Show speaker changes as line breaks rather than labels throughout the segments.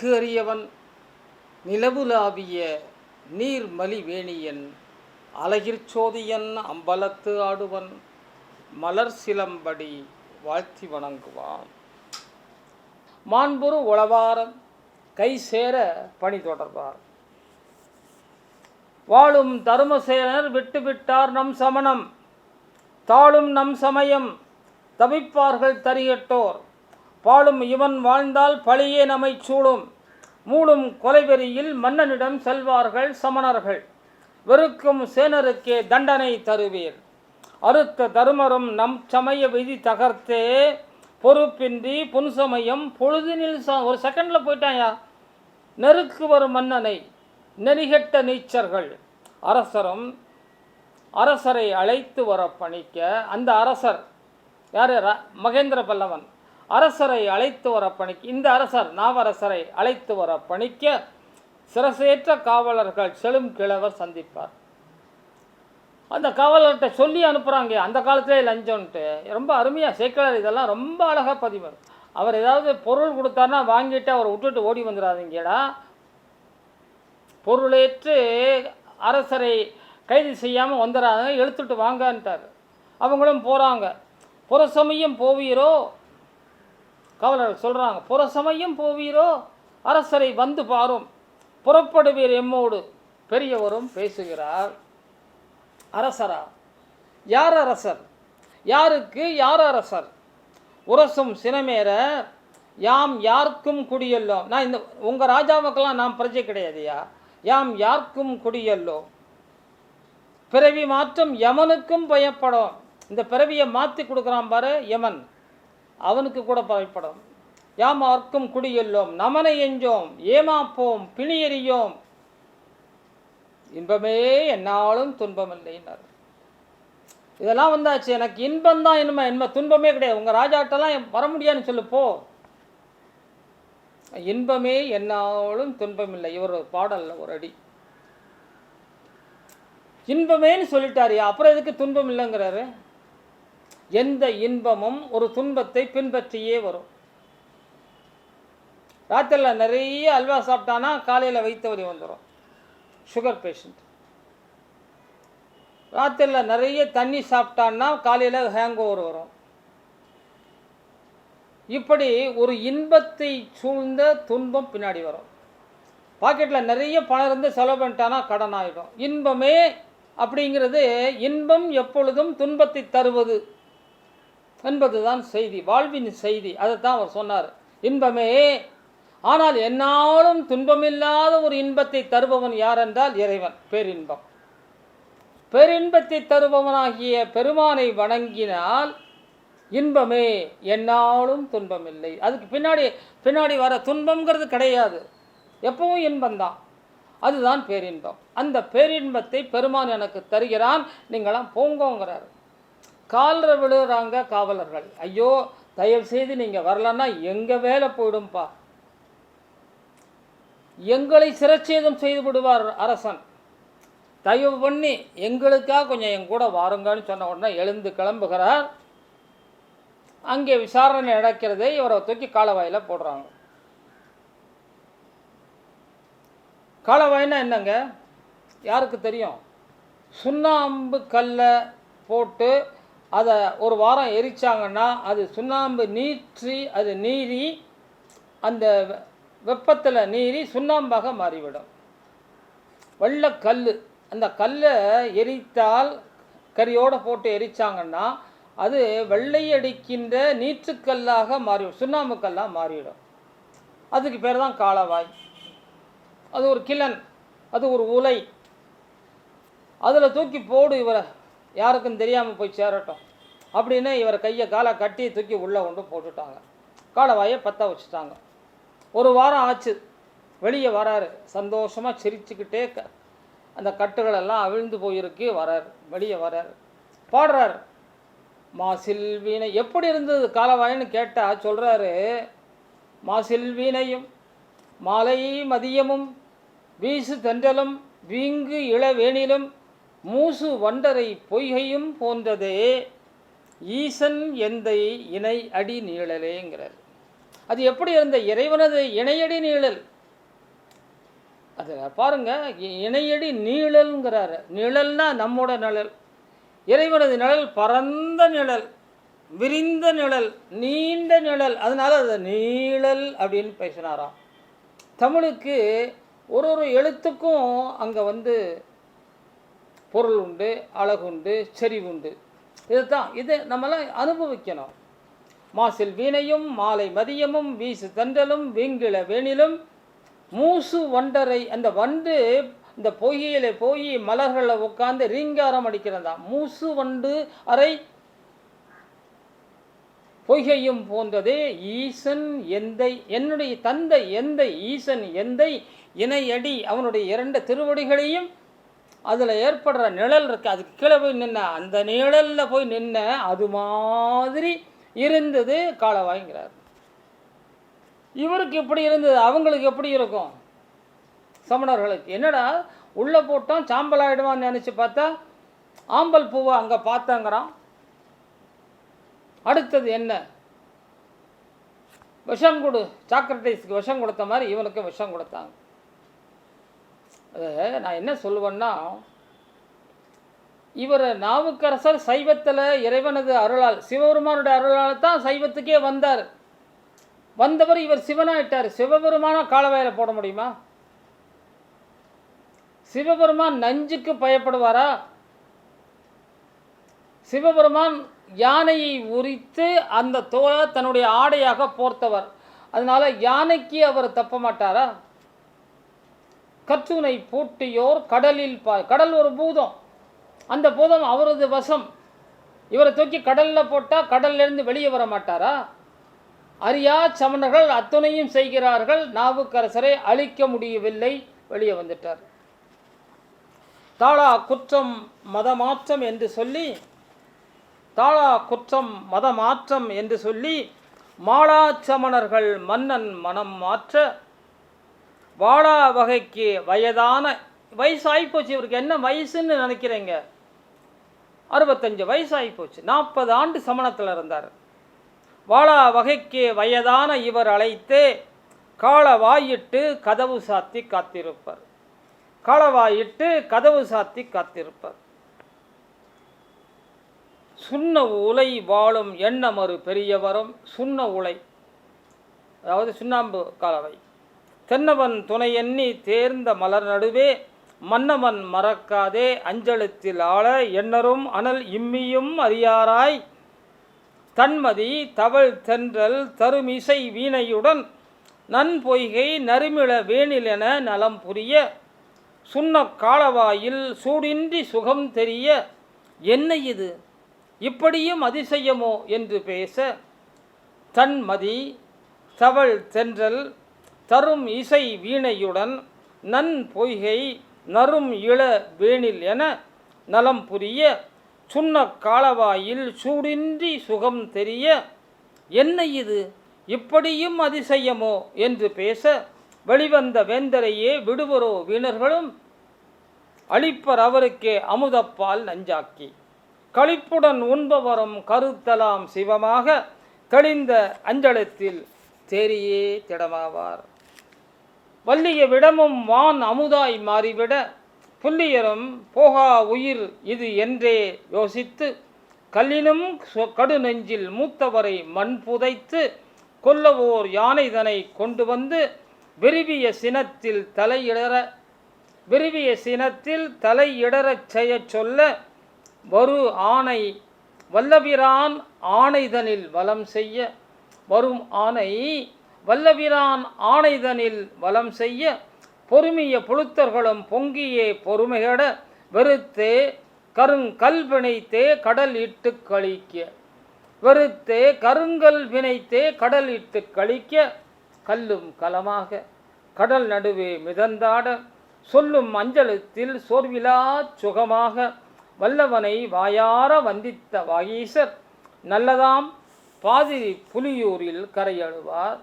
அழகு அறியவன் நிலவுலாவிய நீர்மலிவேணியன் அழகிற் சோதியன் அம்பலத்து ஆடுவன் மலர் சிலம்படி வாழ்த்தி வணங்குவான். மாண்புறு உளவாரம் கை சேர பணி தொடர்பார் வாழும் தருமசேனர் விட்டுவிட்டார் நம் சமணம் தாழும் நம் சமயம் தவிப்பார்கள் தரியட்டோர் பாடும் இவன் வாழ்ந்தால் பழியே நம்மை சூழும் மூடும் கொலைவெறியில் மன்னனிடம் செல்வார்கள் சமணர்கள். வெறுக்கும் சேனருக்கே தண்டனை தருவீர். அறுத்த தருமரும் நம் சமய விதி தகர்த்தே பொறுப்பின்றி புன்சமயம் பொழுதினில் சா ஒரு செகண்டில் போயிட்டாயா? நெருக்கு வரும் மன்னனை நெறிகெட்ட நீச்சர்கள். அரசரும் அரசரை அழைத்து வர பணிக்க அந்த அரசர் யார்? மகேந்திர பல்லவன். அரசரை அழைத்து வர பணிக்கு இந்த அரசர் நாவரசரை அழைத்து வர பணிக்க சிரசேற்ற காவலர்கள் செழும் கிழவர் சந்திப்பார். அந்த காவலர்கிட்ட சொல்லி அனுப்புகிறாங்க அந்த காலத்திலே லஞ்சம்ன்ட்டு. ரொம்ப அருமையாக சேக்கலர் இதெல்லாம் ரொம்ப அழகாக பதிவு. அவர் ஏதாவது பொருள் கொடுத்தாருன்னா வாங்கிட்டு அவரை விட்டுட்டு ஓடி வந்துடாதீங்கடா பொருளேற்று அரசரை கைது செய்யாமல் வந்துடாங்க எடுத்துட்டு வாங்கன்ட்டார். அவங்களும் போகிறாங்க புறசமயம் போவீரோ காவலர்கள் சொல்கிறாங்க புற சமயம் போவீரோ அரசரை வந்து பாரும். புறப்படுவீர் எம்மோடு. பெரியவரும் பேசுகிறார் அரசரா யார் அரசர்? யாருக்கு யார் அரசர்? உரசும் சினமேற யாம் யாருக்கும் குடியல்லோம். நான் இந்த உங்கள் ராஜாவுக்கெல்லாம் நான் பிரஜை கிடையாதுயா யாம் யாருக்கும் குடியல்லோம். பிறவி மாற்றம் யமனுக்கும் பயப்படும். இந்த பிறவியை மாற்றி கொடுக்குறான் பாரு யமன். அவனுக்கு கூட பயப்படும் யாம் ஆர்க்கும் குடியெல்லோம் நமனை எஞ்சோம் ஏமாப்போம் பிணியறியோம். இன்பமே என்னாலும் துன்பமில்லைன்னார் இதெல்லாம் வந்தாச்சு எனக்கு இன்பம் தான் இனிமே இன்மை துன்பமே கிடையாது. உங்கள் ராஜாட்டெல்லாம் வர முடியாதுன்னு சொல்லு போ. இன்பமே என்னாலும் துன்பமில்லை. இவர் பாடலில் ஒரு அடி. இன்பமேன்னு சொல்லிட்டாரு. அப்புறம் எதுக்கு துன்பம் இல்லைங்கிறாரு? எந்த இன்பமும் ஒரு துன்பத்தை பின்பற்றியே வரும். ராத்திரியில் நிறைய அல்வா சாப்பிட்டானா காலையில் வைத்தவரி வந்துடும் சுகர் பேஷண்ட் ராத்திரியில் நிறைய தண்ணி சாப்பிட்டான்னா காலையில் ஹேங் ஓவர் வரும். இப்படி ஒரு இன்பத்தை சூழ்ந்த துன்பம் பின்னாடி வரும். பாக்கெட்டில் நிறைய பணம் இருந்து செலவு பண்ணிட்டானா கடன் ஆகிடும் இன்பமே அப்படிங்கிறது இன்பம் எப்பொழுதும் துன்பத்தை தருவது. என்பதுதான் செய்தி வாழ்வின் செய்தி. அதைத்தான் அவர் சொன்னார். இன்பமே ஆனால் என்னாலும் துன்பமில்லாத ஒரு இன்பத்தை தருபவன் யாரென்றால் இறைவன் பேரின்பம். பேரின்பத்தை தருபவனாகிய பெருமானை வணங்கினால் இன்பமே என்னாலும் துன்பமில்லை. அதுக்கு பின்னாடி பின்னாடி வர துன்பங்கிறது கிடையாது. எப்பவும் இன்பம்தான். அதுதான் பேரின்பம். அந்த பேரின்பத்தை பெருமான் எனக்கு தருகிறான். நீங்களாம் போங்கோங்கிறார். காலில் விழுகிறாங்க காவலர்கள். ஐயோ தயவு செய்து நீங்கள் வரலன்னா எங்கள் வேலை போயிடும்பா? எங்களை சிரச்சேதம் செய்து விடுவார் அரசன். தயவு பண்ணி எங்களுக்காக கொஞ்சம் என் கூட வாருங்கன்னு சொன்ன உடனே எழுந்து கிளம்புகிறார். அங்கே விசாரணை நடக்கிறது இவரை தூக்கி காலவாயில் போடுறாங்க. காலவாயினா என்னங்க? யாருக்கு தெரியும்? சுண்ணாம்பு கல்லை போட்டு அதை ஒரு வாரம் எரிச்சாங்கன்னா அது சுண்ணாம்பு நீற்றி அது நீரி அந்த வெப்பத்தில் நீரி சுண்ணாம்பாக மாறிவிடும். வெள்ளை கல் அந்த கல்லை எரித்தால் கரியோடு போட்டு எரிச்சாங்கன்னா அது வெள்ளையடிக்கின்ற நீற்றுக்கல்லாக மாறிவிடும் சுண்ணாம்பு கல்லாக மாறிவிடும். அதுக்கு பேர் தான் காலவாய். அது ஒரு கிளன் அது ஒரு உலை. அதில் தூக்கி போடு இவரை. யாருக்கும் தெரியாமல் போய் சேரட்டும். அப்படின்னு இவர் கையை காலை கட்டி தூக்கி உள்ளே கொண்டு போட்டுட்டாங்க. காலவாயை பற்ற வச்சுட்டாங்க. ஒரு வாரம் ஆச்சு. வெளியே வராரு. சந்தோஷமாக சிரிச்சுக்கிட்டே க அந்த கட்டுகளெல்லாம் அவிழ்ந்து போயிருக்கு. வரார். வெளியே வரார். பாடுறார். மாசில் வீணை எப்படி இருந்தது? காலவாயின்னு கேட்டால் சொல்கிறாரு மாசில் வீணையும் மாலை மதியமும் வீசு தென்றலும் வீங்கு இளவேனிலும் மூசு வண்டரை பொய்கையும் போன்றதே ஈசன் எந்தை இணை அடி நீழலேங்கிறார். அது எப்படி இருந்த இறைவனது இணையடி நீழல்? அதில் பாருங்க இணையடி நீழல்ங்கிறாரு. நிழல்னா நம்மோட நிழல். இறைவனது நிழல் பரந்த நிழல் விரிந்த நிழல் நீண்ட நிழல். அதனால அது நீழல் அப்படின்னு பேசினாராம். தமிழுக்கு ஒரு ஒரு எழுத்துக்கும் அங்கே வந்து பொருள் உண்டு அழகுண்டு செறிவுண்டு இதுதான் இது நம்மளாம் அனுபவிக்கணும். மாசில் வீணையும் மாலை மதியமும் வீசு தண்டலும் வீங்கில வேணிலும் மூசு வண்டரை அந்த வண்டு இந்த பொய்யில போய் மலர்களில் உட்காந்து ரீங்காரம் அடிக்கிறதா? மூசு வண்டு அறை பொய்கையும் போன்றதே ஈசன் எந்தை என்னுடைய தந்தை எந்தை ஈசன் எந்தை இணையடி அவனுடைய இரண்டு திருவடிகளையும் அதில் ஏற்படுற நிழல் இருக்கு. அதுக்கு கீழே போய் நின்ன அந்த நிழலில் போய் நின்ன அது மாதிரி இருந்தது காலவாய்ங்கிறார் இவருக்கு எப்படி இருந்தது? அவங்களுக்கு எப்படி இருக்கும்? சமணர்களுக்கு. என்னடா? உள்ளே போட்டோம் சாம்பல் ஆகிடுவான்னு நினச்சி பார்த்தா ஆம்பல் பூவை அங்கே பார்த்தாங்கிறான். அடுத்தது என்ன? விஷம் கொடு. சாக்ரட்டிஸ்க்கு விஷம் கொடுத்த மாதிரி இவனுக்கும் விஷம் கொடுத்தாங்க. அதை நான் என்ன சொல்லுவேன்னா இவர் நாவுக்கரசர் சைவத்தில் இறைவனது அருளால் சிவபெருமானுடைய அருளால் தான் சைவத்துக்கே வந்தார். வந்தவர் இவர் சிவனாயிட்டார். சிவபெருமான காலவாயில போட முடியுமா? சிவபெருமான் நஞ்சுக்கு பயப்படுவாரா? சிவபெருமான் யானையை உரித்து அந்த தோலை தன்னுடைய ஆடையாக போர்த்தவர். அதனால் யானைக்கு அவர் தப்ப மாட்டாரா? கற்றுனை பூட்டியோர் கடலில் பா கடல் ஒரு பூதம். அந்த பூதம் அவரது வசம். இவரை தூக்கி கடலில் போட்டால் கடல்லேருந்து வெளியே வர மாட்டாரா? அரியா சமணர்கள் அத்துணையும் செய்கிறார்கள். நாவுக்கரசரை அழிக்க முடியவில்லை. வெளியே வந்துட்டார். தாளா குற்றம் மதமாற்றம் என்று சொல்லி தாளா குற்றம் மதமாற்றம் என்று சொல்லி மாளாச்சமணர்கள் மன்னன் மனம் மாற்ற வாடா வகைக்கு வயதான வயசு ஆகிப்போச்சு இவருக்கு என்ன வயசுன்னு நினைக்கிறீங்க? அறுபத்தஞ்சு வயசு ஆகிப்போச்சு நாற்பது ஆண்டு சமணத்தில் இருந்தார். வாழா வகைக்கு வயதான இவர் அழைத்து காலவாயிட்டு கதவு சாத்தி காத்திருப்பார். காலவாயிட்டு கதவு சாத்தி காத்திருப்பார். சுண்ண உலை வாழும் எண்ணமறு பெரியவரும் சுண்ண உலை அதாவது சுண்ணாம்பு காலவை. தென்னவன் துணை எண்ணி தேர்ந்த மலர் நடுவே மன்னவன் மறக்காதே அஞ்சலத்தில் ஆள எண்ணரும் அனல் இம்மியும் அறியாராய். தன்மதி தவள் தென்றல் தருமிசை வீணையுடன் நன் பொய்கை வேணில் வேணிலென நலம் புரிய சுண்ண காலவாயில் சூடின்றி சுகம் தெரிய என்ன இது? இப்படியும் அதிசயமோ? என்று பேச தன்மதி தவள் தென்றல் தரும் இசை வீணையுடன் நன் பொய்கை நறும் இள வேணில் என நலம் புரிய சுண்ண காலவாயில் சூடின்றி சுகம் தெரிய என்ன இது? இப்படியும் அதிசயமோ? என்று பேச வெளிவந்த வேந்தரையே விடுவரோ வீணர்களும்? அளிப்பர் அவருக்கே அமுதப்பால் நஞ்சாக்கி. களிப்புடன் உண்பவரும் கருத்தலாம் சிவமாக தெளிந்த அஞ்சலத்தில் தேரியே திடமாவார். வள்ளிய விடமும் வான் அமுதாய் மாறிவிட புல்லியரும் போகா உயிர் இது என்றே யோசித்து கல்லினும் சொ- கடு நெஞ்சில் மூத்தவரை மண் புதைத்து கொல்லவோர் யானைதனை கொண்டு வந்து விரும்பிய சினத்தில் தலையிடற விரும்பிய சினத்தில் தலையிடறச் செய்யச் சொல்ல வரு ஆணை வல்லபிரான் ஆணைதனில் வலம் செய்ய வரும் ஆணை வல்லவிரான் ஆணைதனில் வலம் செய்ய பொறுமிய புழுத்தர்களும் பொங்கியே பொறுமைகட வெறுத்தே கருங்கல் பிணைத்தே கடல் இட்டு கழிக்க. வெறுத்தே கருங்கல் வினைத்தே கடல் இட்டு கழிக்க. கல்லும் கலமாக கடல் நடுவே மிதந்தாட சொல்லும் அஞ்சலத்தில் சோர்விலா சுகமாக வல்லவனை வாயார வந்தித்த வாகீசர் நல்லதாம் பாதிரி புலியூரில் கரையழுவார்.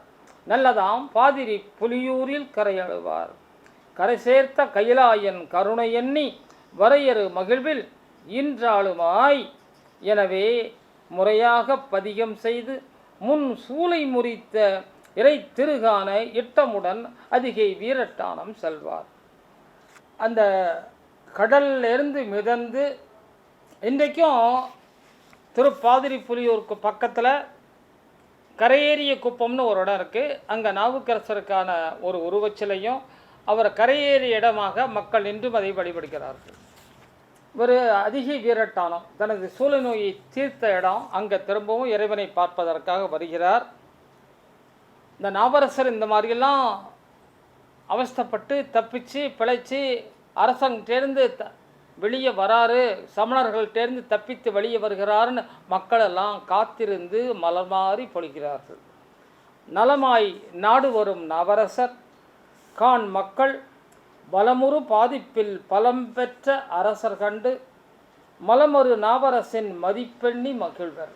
நல்லதாம். பாதிரி புலியூரில் கரையழுவார். கரை சேர்த்த கைலாயன் கருணை எண்ணி வரையறு மகிழ்வில் இன்றாளுமாய். எனவே முறையாக பதிகம் செய்து முன் சூளை முறித்த இறை திருகான இட்டமுடன் அதிகை வீரட்டானம் செல்வார். அந்த கடல்லிருந்து மிதந்து இன்றைக்கும் திருப்பாதிரி புலியூருக்கு பக்கத்தில் கரையேறிய குப்பம்னு ஒரு இடம் இருக்குது அங்கே நாவுக்கரசருக்கான ஒரு உருவச்சிலையும் அவர் கரையேறிய இடமாக மக்கள் இன்றும் அதை வழிபடுகிறார்கள். ஒரு அதிக வீரட்டானம். தனது சூழ நோயை தீர்த்த இடம். அங்கே திரும்பவும் இறைவனை பார்ப்பதற்காக வருகிறார். இந்த நாவரசர் இந்த மாதிரியெல்லாம் அவஸ்தப்பட்டு தப்பிச்சு பிழைச்சி அரசாங்கத்திலேருந்து த வெளியே வராரு சமணர்கள்டேருந்து தப்பித்து வெளியே வருகிறாருன்னு மக்களெல்லாம் காத்திருந்து மலர் பொழிகிறார்கள். நலமாய் நாடு வரும் நவரசர் கான் மக்கள் பலமுறு பாதிப்பில் பலம் பெற்ற அரசர் கண்டு மலமொரு நாவரசின் மதிப்பெண்ணி மகிழ்வர்.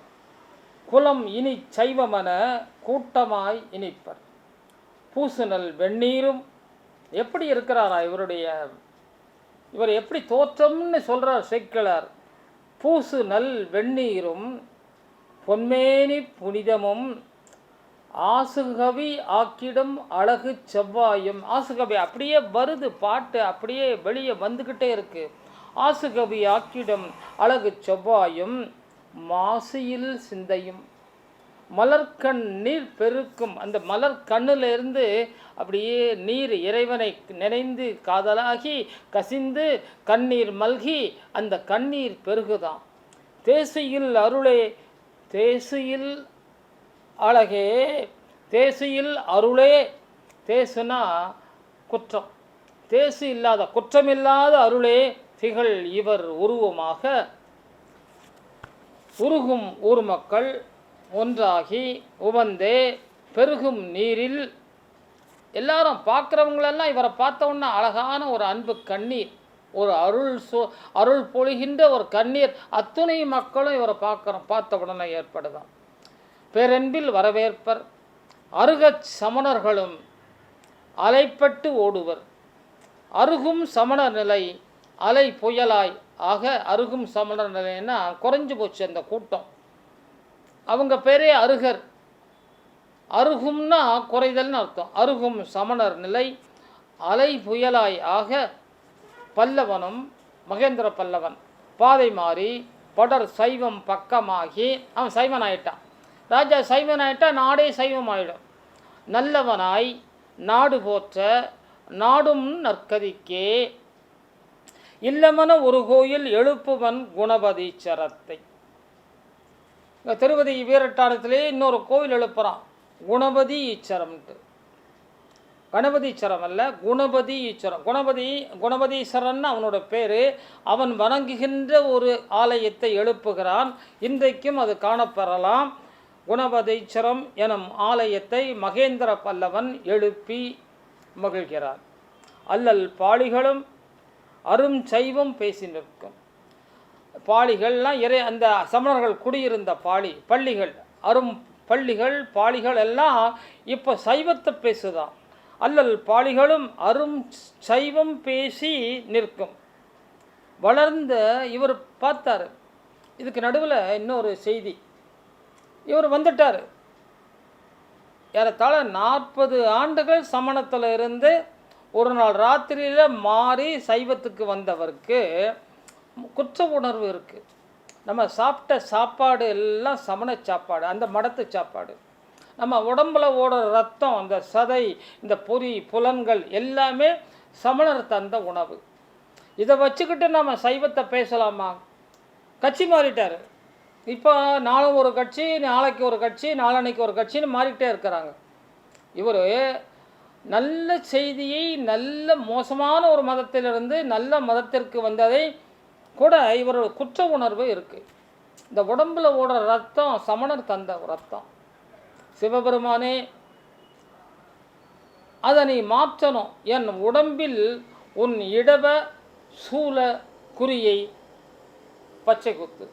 குலம் இனி சைவமென கூட்டமாய் இனிப்பர். பூசுனல் வெந்நீரும் எப்படி இருக்கிறாரா இவருடைய இவர் எப்படி தோற்றம்னு சொல்கிறார் சேக்கிழார் பூசு நல் வெந்நீரும் பொன்மேனி புனிதமும் ஆசுகவி ஆக்கிடும் அழகு செவ்வாயும். ஆசுகவி அப்படியே வருது பாட்டு அப்படியே வெளியே வந்துக்கிட்டே இருக்கு. ஆசுகவி ஆக்கிடும் அழகு செவ்வாயும் மாசியில் சிந்தையும். மலர்கண் நீர் பெருக்கும். அந்த மலர் கண்ணிலிருந்து அப்படியே நீர் இறைவனை நினைந்து காதலாகி கசிந்து கண்ணீர் மல்கி அந்த கண்ணீர் பெருகுதான் தேசியில் அருளே தேசியில் அழகே தேசியில் அருளே. தேசுனா குற்றம். தேசு இல்லாத குற்றமில்லாத அருளே திகழ் இவர் உருவமாக. உருகும் ஊர் மக்கள் ஒன்றாகி உவந்து பெருகும் நீரில். எல்லாரும் பார்க்குறவங்களெல்லாம் இவரை பார்த்தவொன்னே அழகான ஒரு அன்பு கண்ணீர் ஒரு அருள் சோ அருள் பொழிகின்ற ஒரு கண்ணீர். அத்துணை மக்களும் இவரை பார்க்குறோம் பார்த்த உடனே ஏற்படுதான். பேரன்பில் வரவேற்பர் அருகச் சமணர்களும் அலைப்பட்டு ஓடுவர். அருகும் சமண நிலை அலை புயலாய் ஆக அருகும் சமண நிலைன்னா குறைஞ்சு போச்சு அந்த கூட்டம். அவங்க பேரே அருகர். அருகும்னா குறைதல்னு அர்த்தம். அருகும் சமணர் நிலை அலை புயலாய் ஆக பல்லவனும் மகேந்திர பல்லவன். பாதை மாறி படர் சைவம் பக்கமாகி அவன் சைவன் ஆயிட்டான். ராஜா சைவன் ஆயிட்டா நாடே சைவம் ஆயிடும். நல்லவனாய் நாடு போற்ற நாடும் நற்கதிக்கே. இல்லமன ஒரு கோயில் எழுப்புவன் குணபதீச்சரத்தை சரத்தை. திருவதி வீரட்டாரத்திலே இன்னொரு கோவில் எழுப்புகிறான் குணபதி ஈச்சரம்ன்ட்டு. கணபதீச்சரம் அல்ல குணபதி ஈச்சரம். குணபதி குணபதீஸ்வரன் அவனோட பேர். அவன் வணங்குகின்ற ஒரு ஆலயத்தை எழுப்புகிறான். இன்றைக்கும் அது காணப்பெறலாம். குணபதீச்சரம் எனும் ஆலயத்தை மகேந்திர பல்லவன் எழுப்பி மகிழ்கிறார். அல்லல் பாளிகளும் அரும் சைவம் பேசி நிற்கும். பாளிகள்லாம் இறை அந்த சமணர்கள் குடியிருந்த பாளி பள்ளிகள் அரும் பள்ளிகள் பாளிகள் எல்லாம் இப்போ சைவத்தை பேசுதான். அல்லல் பாளிகளும் அரும் சைவம் பேசி நிற்கும். வளர்ந்த இவர் பார்த்தாரு. இதுக்கு நடுவில் இன்னொரு செய்தி. இவர் வந்துட்டார். ஏறத்தாழ நாற்பது ஆண்டுகள் சமணத்தில் இருந்து ஒரு நாள் ராத்திரியில் மாறி சைவத்துக்கு வந்தவருக்கு குற்ற உணர்வு இருக்குது நம்ம சாப்பிட்ட சாப்பாடு எல்லாம் சமண சாப்பாடு அந்த மடத்து சாப்பாடு. நம்ம உடம்புல ஓடுற ரத்தம் அந்த சதை இந்த பொறி புலன்கள் எல்லாமே சமணர் தந்த உணவு. இதை வச்சுக்கிட்டு நம்ம சைவத்தை பேசலாமா? கட்சி மாறிட்டார். இப்போ நாளும் ஒரு கட்சி நாளைக்கு ஒரு கட்சி நாளன்னைக்கு ஒரு கட்சின்னு மாறிக்கிட்டே இருக்கிறாங்க. இவர் நல்ல செய்தியை நல்ல மோசமான ஒரு மதத்திலிருந்து நல்ல மதத்திற்கு வந்ததை கூட இவரோட குற்ற உணர்வு இருக்குது இந்த உடம்பில் ஓடுற ரத்தம் சமணர் தந்த ரத்தம். சிவபெருமானே அதை நீ மாற்றணும். என் உடம்பில் உன் இடவ சூழ குறியை பச்சை குத்து.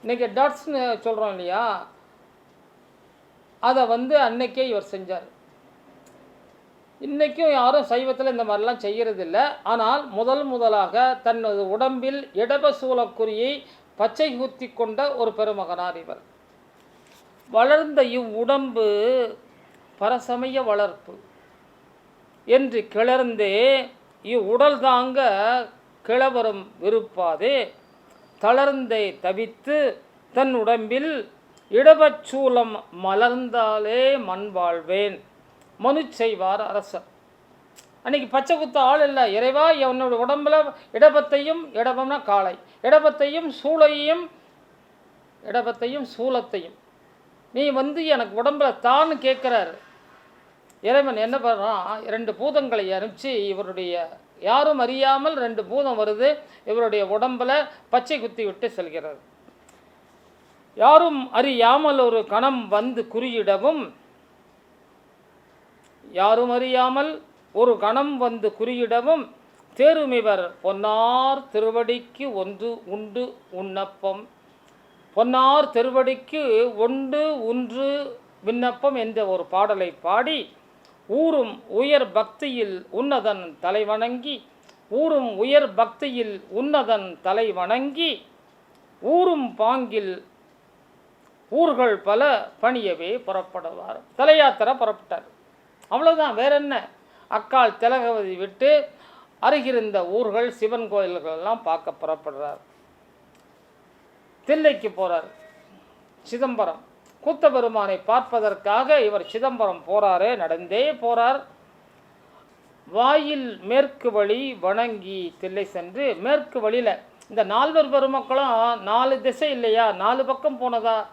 இன்னைக்கு டட்ஸ்னு சொல்கிறோம் இல்லையா? அதை வந்து அன்னைக்கே இவர் செஞ்சார். இன்றைக்கும் யாரும் சைவத்தில் இந்த மாதிரிலாம் செய்கிறதில்ல ஆனால் முதல் முதலாக தனது உடம்பில் இடபசூலக்குறியை பச்சை குத்தி கொண்ட ஒரு பெருமகனார் இவர். வளர்ந்த இவ்வுடம்பு பரசமய வளர்ப்பு என்று கிளர்ந்தே இவ்வுடல் தாங்க கிளவரும் விருப்பாதே. தளர்ந்தே தவித்து தன் உடம்பில் இடபச்சூலம் மலர்ந்தாலே மண் வாழ்வேன் மனு செய்வார் அரசர். அன்னைக்கு பச்சை குத்த ஆள் இல்லை. இறைவா என்னோட உடம்புல இடபத்தையும் இடபம்னா காளை. இடபத்தையும் சூளையும் இடபத்தையும் சூலத்தையும். நீ வந்து எனக்கு உடம்புல தான்னு கேட்குறாரு. இறைவன் என்ன பண்ணுறான் ரெண்டு பூதங்களை அனுப்பிச்சு இவருடைய யாரும் அறியாமல் ரெண்டு பூதம் வருது. இவருடைய உடம்புல பச்சை குத்தி விட்டு செல்கிறது. யாரும் அறியாமல் ஒரு கணம் வந்து குறியிடவும் யாரும் அறியாமல் ஒரு கணம் வந்து குறியிடவும் தேருமிவர் பொன்னார் திருவடிக்கு ஒன்று உண்டு உண்ணப்பம். பொன்னார் திருவடிக்கு ஒன்று ஒன்று விண்ணப்பம் என்ற ஒரு பாடலை பாடி ஊரும் உயர் பக்தியில் உன்னதன் தலை வணங்கி ஊரும் உயர் பக்தியில் உன்னதன் தலை வணங்கி ஊரும் பாங்கில் ஊர்கள் பல பணியவே புறப்படுவார். தலையாத்திரை புறப்பட்டார். அவ்வளோதான் வேற என்ன? அக்கால் திலகவதி விட்டு அருகிருந்த ஊர்கள் சிவன் கோயில்கள் எல்லாம் பார்க்க புறப்படுறார். தில்லைக்கு போகிறார் சிதம்பரம். கூத்த பெருமானை பார்ப்பதற்காக இவர் சிதம்பரம் போறாரு நடந்தே போறார். வாயில் மேற்கு வழி வணங்கி தில்லை சென்று மேற்கு வழியில் இந்த நால்வர் பெருமக்களும் நாலு திசை இல்லையா? நாலு பக்கம் போனதா?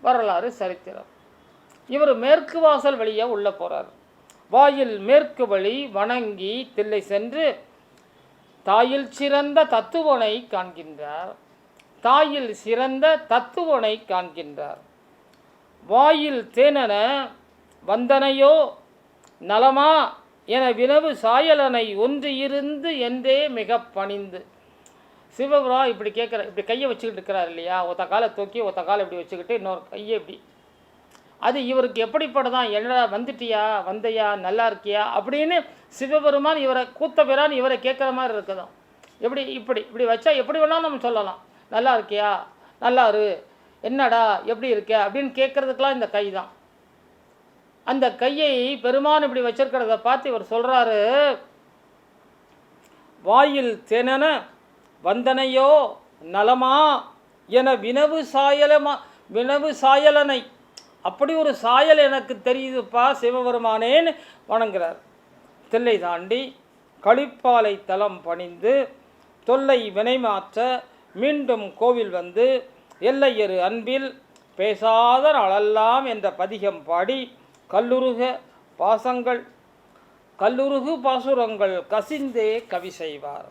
வரலாறு சரித்திரம். இவர் மேற்கு வாசல் வழியாக உள்ளே போகிறார் வாயில் மேற்கு வழி வணங்கி தில்லை சென்று தாயில் சிறந்த தத்துவனை காண்கின்றார். தாயில் சிறந்த தத்துவனை காண்கின்றார். வாயில் தேனென வந்தனையோ நலமா என வினவு சாயலனை ஒன்று இருந்து என்றே மிக பணிந்து. சிவபுரா இப்படி கேட்குற இப்படி கையை வச்சுக்கிட்டு இருக்கிறார் இல்லையா? ஒத்த காலை தூக்கி ஒத்த காலை இப்படி வச்சுக்கிட்டு இன்னொரு கையை இப்படி அது இவருக்கு எப்படிப்பட்டதான் என்னடா வந்துட்டியா வந்தையா நல்லா இருக்கியா அப்படின்னு சிவபெருமான் இவரை கூத்தபிரான் இவரை கேட்குற மாதிரி இருக்குதான். எப்படி இப்படி இப்படி வச்சா எப்படி வேணாலும் நம்ம சொல்லலாம். நல்லா இருக்கியா? நல்லா இரு. என்னடா எப்படி இருக்க? அப்படின்னு கேட்குறதுக்கெலாம் இந்த கை தான் அந்த கையை பெருமான் இப்படி வச்சிருக்கிறத பார்த்து இவர் சொல்கிறாரு வாயில் தேனன வந்தனையோ நலமா என வினவு சாயலமா வினவு சாயலனை அப்படி ஒரு சாயல் எனக்கு தெரியுதுப்பா சிவபெருமானேன்னு வணங்குறார். தில்லை தாண்டி களிப்பாலை தலம் பணிந்து தொல்லை வினைமாற்ற மீண்டும் கோவில் வந்து எல்லையரு அன்பில் பேசாத நாளெல்லாம் என்ற பதிகம் பாடி கல்லுருக பாசங்கள் கல்லுருகு பாசுரங்கள் கசிந்தே கவி செய்வார்.